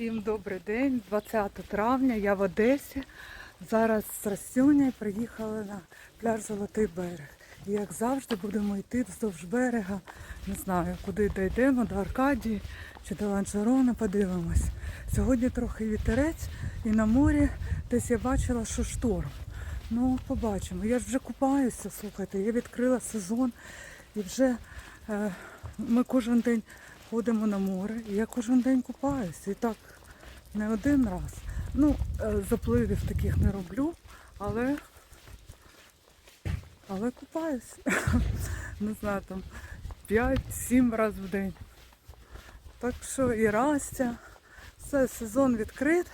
Всім добрий день, 20 травня, я в Одесі. Зараз з Растюнею приїхали на пляж Золотий берег. І як завжди будемо йти вздовж берега. Не знаю, куди дійдемо, до Аркадії чи до Ланжерона, подивимось. Сьогодні трохи вітерець і на морі десь я бачила, що шторм. Ну, побачимо. Я ж вже купаюся, слухайте, я відкрила сезон і вже е, ми кожен день ходимо на море, і я кожен день купаюся. І так не один раз. Ну, е, запливів таких не роблю, але, але купаюся. Не знаю, там 5-7 разів в день. Так що і Растя, все, сезон відкрит.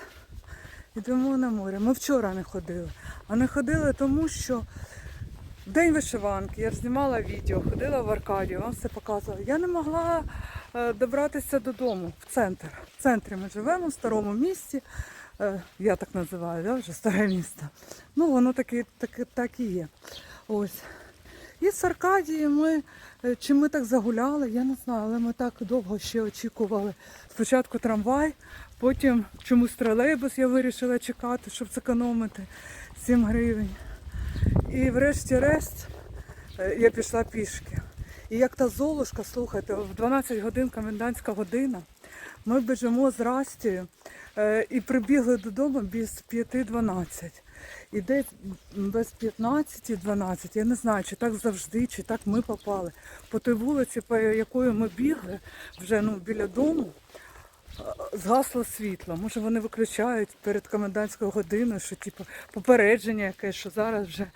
Йдемо на море. Ми вчора не ходили. А не ходили тому, що День вишиванки, я ж знімала відео, ходила в Аркадію, вам все показувала. Я не могла добратися додому, в центр. В центрі ми живемо, в старому місті. Е, я так називаю, да, вже старе місто. Ну, воно таки, так, так і є. Ось. І з Аркадії ми, е, чи ми так загуляли, я не знаю, але ми так довго ще очікували. Спочатку трамвай, потім чомусь тролейбус я вирішила чекати, щоб зекономити 7 гривень. І врешті-решт е, я пішла пішки. І як та золушка, слухайте, в 12 годин комендантська година, ми біжимо з Растією е, і прибігли додому без 5.12. І десь без 15.12, я не знаю, чи так завжди, чи так ми попали. По той вулиці, по якої ми бігли, вже ну, біля дому, е, згасло світло. Може вони виключають перед комендантською годиною, що типу попередження якесь, що зараз вже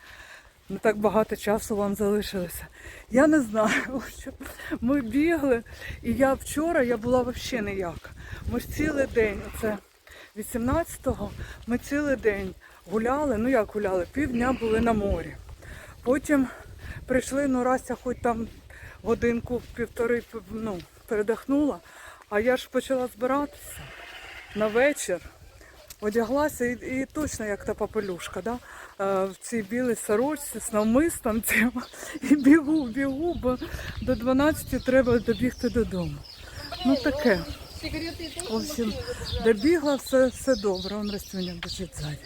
не так багато часу вам залишилося. Я не знаю. Ми бігли, і я вчора я була взагалі ніяка. Ми ж цілий день, оце 18-го, ми цілий день гуляли, ну як гуляли, півдня були на морі. Потім прийшли, ну Растя хоч там годинку, півтори ну, передихнула, а я ж почала збиратися на вечір. Одяглася і, і точно як та папелюшка, да? Е, в цій білій сорочці з навмистом цим. І бігу, бігу, бо до 12 треба добігти додому. Ну таке. В общем, добігла, все, все добре. Он Растюня біжить ззаді.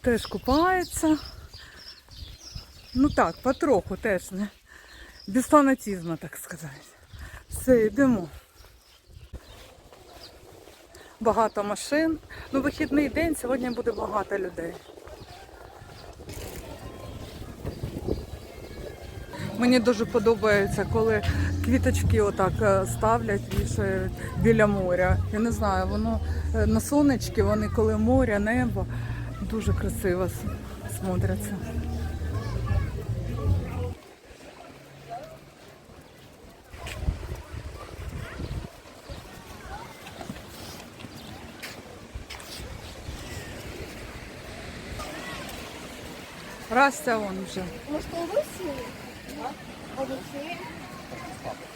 Теж купається. Ну так, потроху теж не. Без фанатизму, так сказати. Все, йдемо. Багато машин. Ну, вихідний день, сьогодні буде багато людей. Мені дуже подобається, коли квіточки отак е, ставлять вішають біля моря. Я не знаю, воно е, на сонечки, вони коли море, небо, дуже красиво смотряться. Растя вон вже. Может, 어디 지.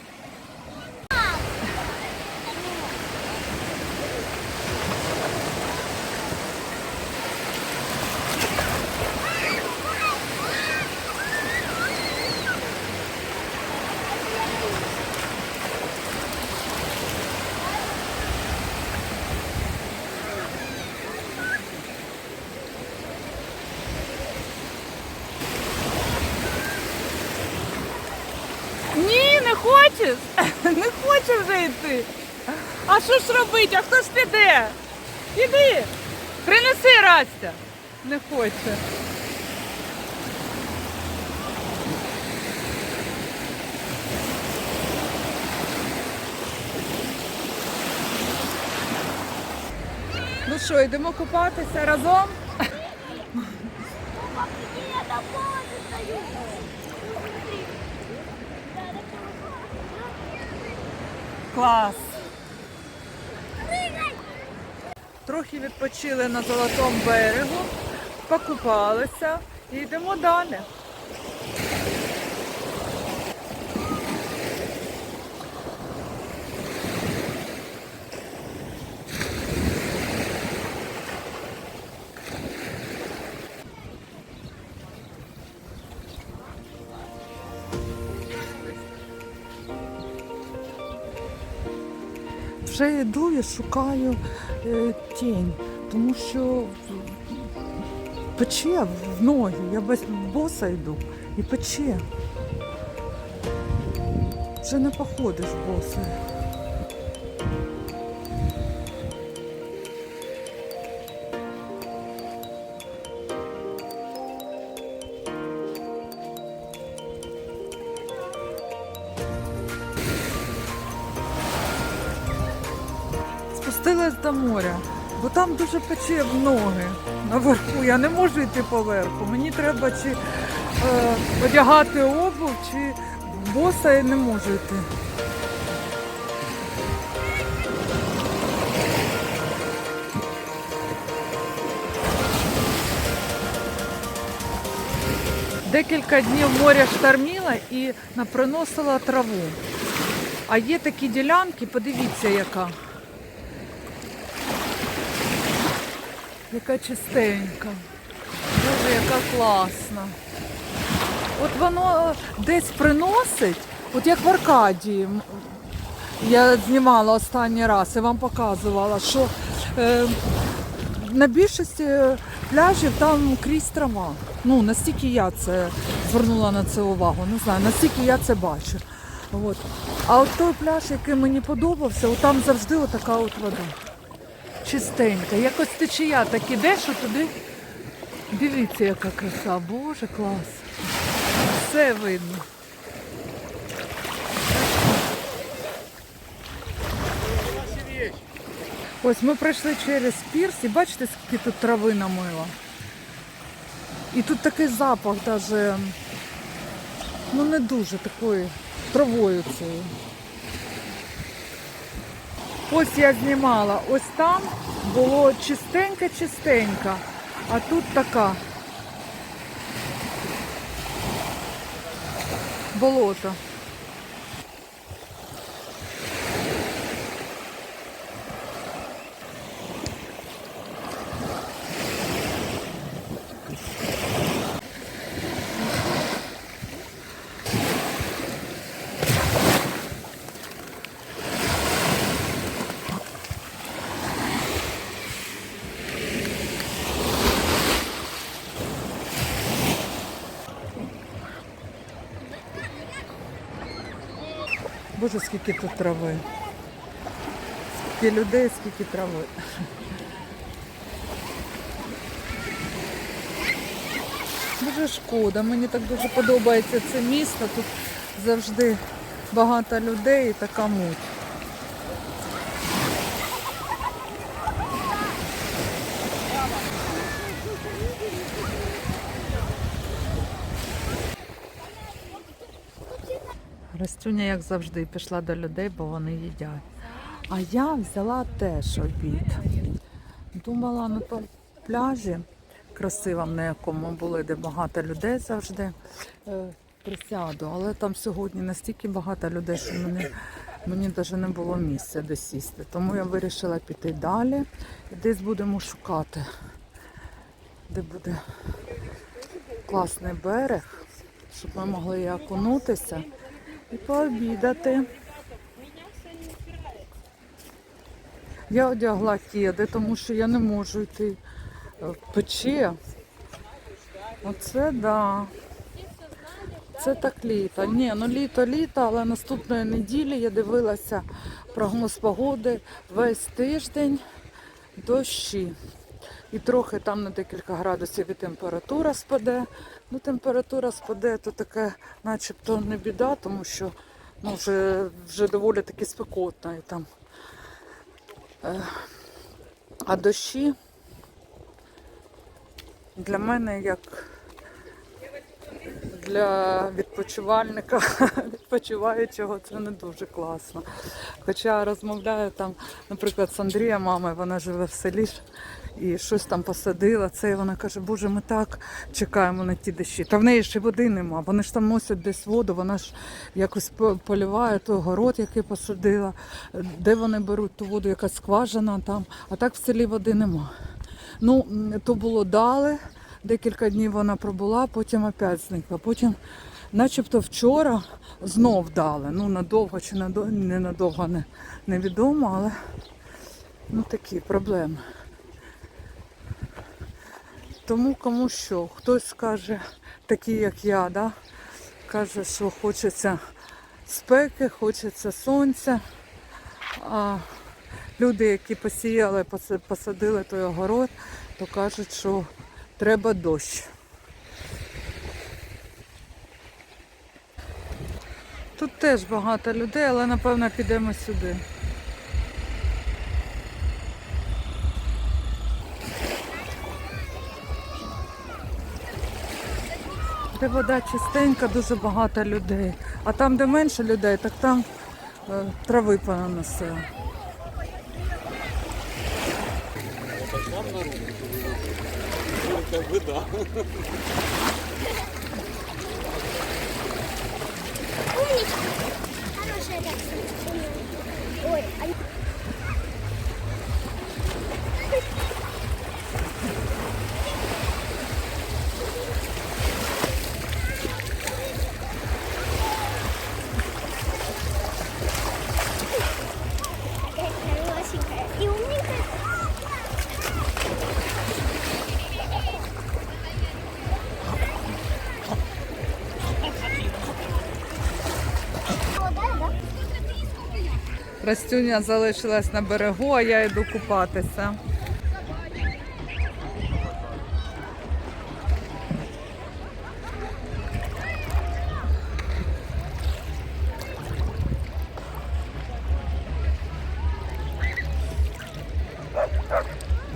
Хочеш? Не хоче вже йти. А що ж робити? А хто ж піде? Іди, принеси Растя. Не хоче. Ну що, йдемо купатися разом? Я на поле стою. Клас. Трохи відпочили на золотому берегу, покупалися і йдемо далі. Вже йду і шукаю е, тінь, тому що пече в ноги. Я без боса йду і пече. Вже не походиш боса. До моря, бо там дуже пече в ноги наверху. Я не можу йти поверху. Мені треба чи е, одягати обув, чи боса я не можу йти. Декілька днів моря шторміло і наприносила траву. А є такі ділянки, подивіться, яка. Яка чистенька. Боже, яка класна. От воно десь приносить, от як в Аркадії. Я знімала останній раз і вам показувала, що е, на більшості пляжів там крізь трава. Ну, настільки я це звернула на це увагу. Не знаю, настільки я це бачу. От. А от той пляж, який мені подобався, от там завжди отака от вода. Чистенька. Якось течія так іде, що туди. Дивіться, яка краса. Боже, клас. Все видно. Ось ми пройшли через пірс і бачите, скільки тут трави намило. І тут такий запах даже, ну не дуже такої травою цією. Ось я знімала, ось там було чистенька-чистенька, а тут така. Болото. Боже, скільки тут трави. Скільки людей, скільки трави. Дуже шкода, мені так дуже подобається це місто. Тут завжди багато людей і така муть. Растюня, як завжди, пішла до людей, бо вони їдять. А я взяла теж обід. Думала на тому пляжі красивому, на якому були, де багато людей завжди е, присяду. Але там сьогодні настільки багато людей, що мені, мені навіть не було місця де сісти. Тому я вирішила піти далі десь будемо шукати, де буде класний берег, щоб ми могли і окунутися і пообідати. Я одягла кеди, тому що я не можу йти в пече. Оце да. Це так літо. Ні, ну літо, літо, але наступної неділі я дивилася прогноз погоди весь тиждень дощі. І трохи там на декілька градусів і температура спаде. Ну, температура спаде, то таке начебто не біда, тому що ну, вже, вже доволі таки спекотно і там. Е, а дощі для мене як для відпочивальника, відпочиваючого, це не дуже класно. Хоча розмовляю там, наприклад, з Андрієм, мамою, вона живе в селі і щось там посадила. Це і вона каже, Боже, ми так чекаємо на ті дощі. Та в неї ще води нема. Вони ж там носять десь воду, вона ж якось по- поливає той город, який посадила, де вони беруть ту воду, яка скважина там, а так в селі води нема. Ну, то було дали. Декілька днів вона пробула, потім опять зникла. Потім начебто вчора знов дали. Ну, надовго чи надовго, не надовго не, невідомо, але ну такі проблеми. Тому кому що, хтось скаже, такі як я, да? каже, що хочеться спеки, хочеться сонця. А люди, які посіяли, посадили той огород, то кажуть, що треба дощ. Тут теж багато людей, але напевно підемо сюди. Де вода чистенька, дуже багато людей. А там, де менше людей, так там е, трави реакция. Ой, Растюня залишилась на берегу, а я йду купатися.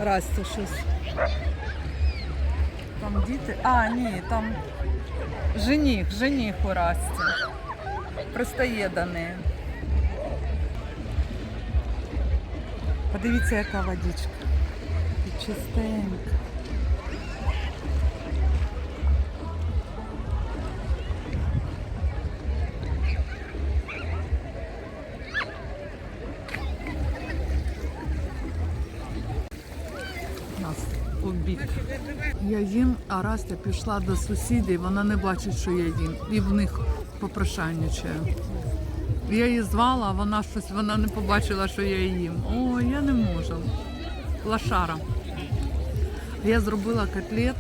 Растя щось. Там діти. А, ні, там жених, жених у Расті. Пристає до неї. Подивіться, яка водичка. І чистенька. Обід. Я їм, а Растя пішла до сусідів, вона не бачить, що я їм. І в них попрошайничаю. Я її звала, а вона щось вона не побачила, що я їм. О, я не можу. Лашара. Я зробила котлет,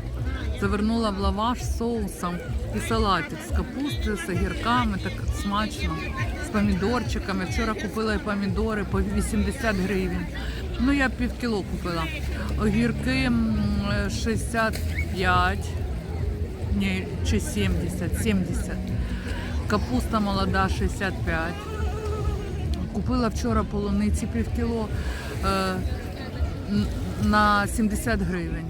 завернула в лаваш з соусом і салатик з капустою, з огірками, так смачно, з помідорчиками. Вчора купила і помідори по 80 гривень. Ну, я пів кіло купила. Огірки м, 65, ні, чи 70, 70. Капуста молода 65. Купила вчора полуниці пів кіло е, на 70 гривень.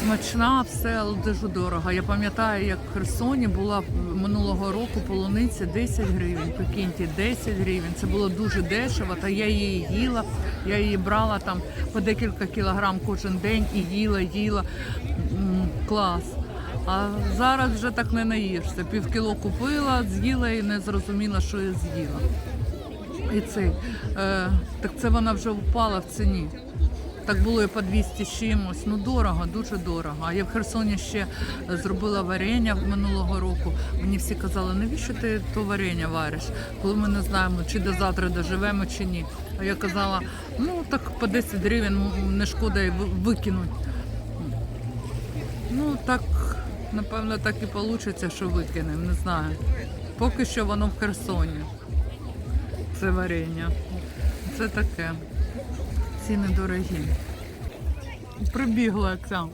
Смачна, все, але дуже дорого. Я пам'ятаю, як в Херсоні була минулого року полуниця 10 гривень. Прикиньте, 10 гривень. Це було дуже дешево, та я її їла. Я її брала там по декілька кілограм кожен день і їла, їла. Клас. А зараз вже так не наїшся. Пів кіло купила, з'їла і не зрозуміла, що я з'їла. І цей, е, так це вона вже впала в ціні. Так було і по 200 з чимось. Ну дорого, дуже дорого. А я в Херсоні ще зробила варення минулого року. Мені всі казали, навіщо ти то варення вариш, коли ми не знаємо, чи до завтра доживемо, чи ні. А я казала, ну так по 10 гривень не шкода і викинуть. Ну так, напевно, так і вийде, що викинемо, не знаю. Поки що воно в Херсоні. Це варення. Це таке. Ціни дорогі. Прибігла ця.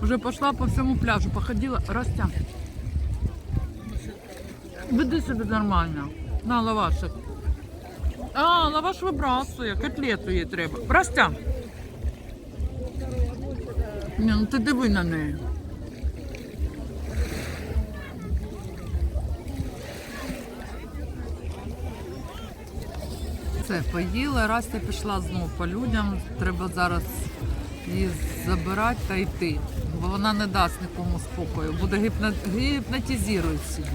Вже пішла по всьому пляжу, походила. Растя. Веди себе нормально. На лавашик. А, лаваш вибрасує, котлету їй треба. Растя. Ні, ну ти диви на неї. Все, поїла, Растя пішла знов по людям. Треба зараз її забирати та йти. Бо вона не дасть нікому спокою. Буде гіпно... гіпнотизують собі.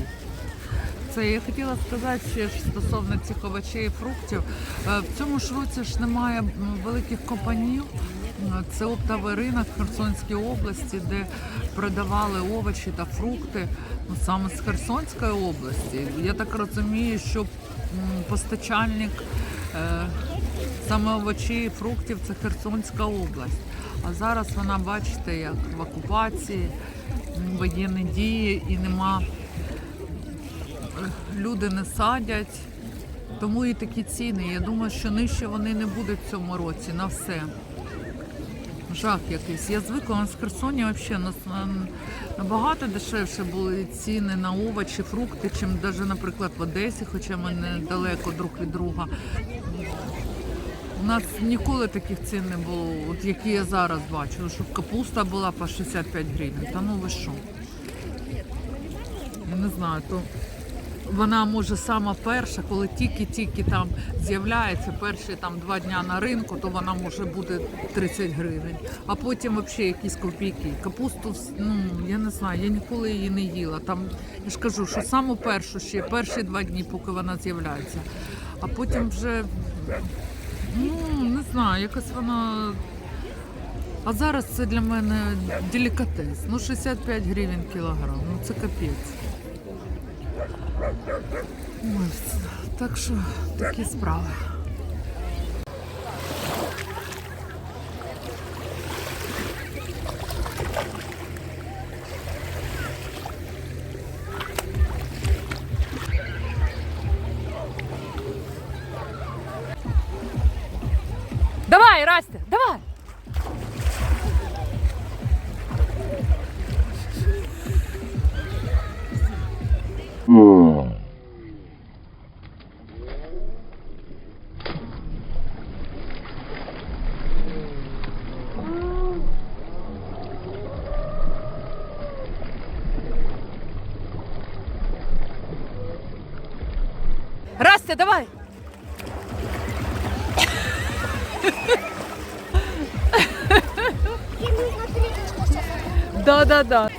Це я хотіла сказати ще стосовно цих овочей і фруктів. Е, В цьому ж році ж немає великих компаній. Це оптовий ринок в Херсонській області, де продавали овочі та фрукти ну, саме з Херсонської області. Я так розумію, що постачальник саме овочі і фруктів це Херсонська область. А зараз вона, бачите, як в окупації, воєнні дії і нема люди не садять, тому і такі ціни. Я думаю, що нижче вони не будуть в цьому році на все. Жах якийсь. Я звикла в Херсоні взагалі нас набагато дешевше були ціни на овочі, фрукти, чим навіть, наприклад, в Одесі, хоча ми недалеко друг від друга. Нас ніколи таких цін не було, от які я зараз бачу, щоб капуста була по 65 гривень. Та ну ви що? Не знаю, то вона може сама перша, коли тільки-тільки там з'являється перші там два дня на ринку, то вона може бути 30 гривень. А потім взагалі якісь копійки. Капусту, ну я не знаю, я ніколи її не їла. Там я ж кажу, що саму першу ще перші два дні, поки вона з'являється. А потім вже ну не знаю, якось вона. А зараз це для мене делікатес. Ну 65 гривень кілограм. Ну це капець. Ось, так що такі справи. Давай, Растя, давай! Растя, давай! Да-да-да.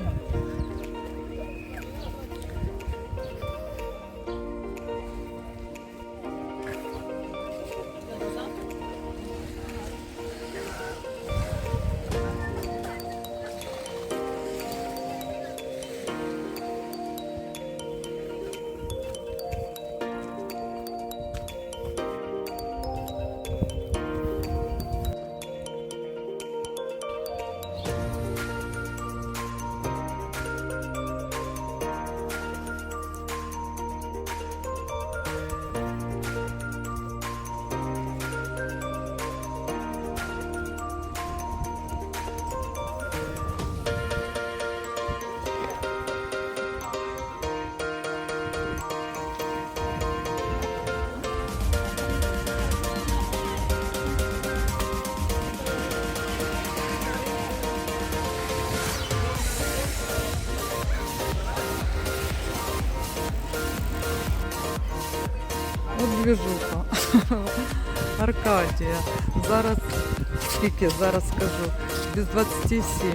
Боже. Аркадія. Зараз скільки? Зараз скажу. Без 27.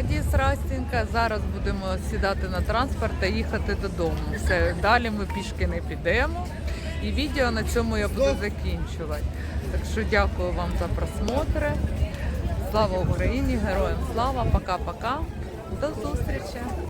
В з. Зараз будемо сідати на транспорт та їхати додому. Все, далі ми пішки не підемо. І відео на цьому я буду закінчувати. Так що дякую вам за просмотри. Слава Україні! Героям слава! Пока-пока! До зустрічі!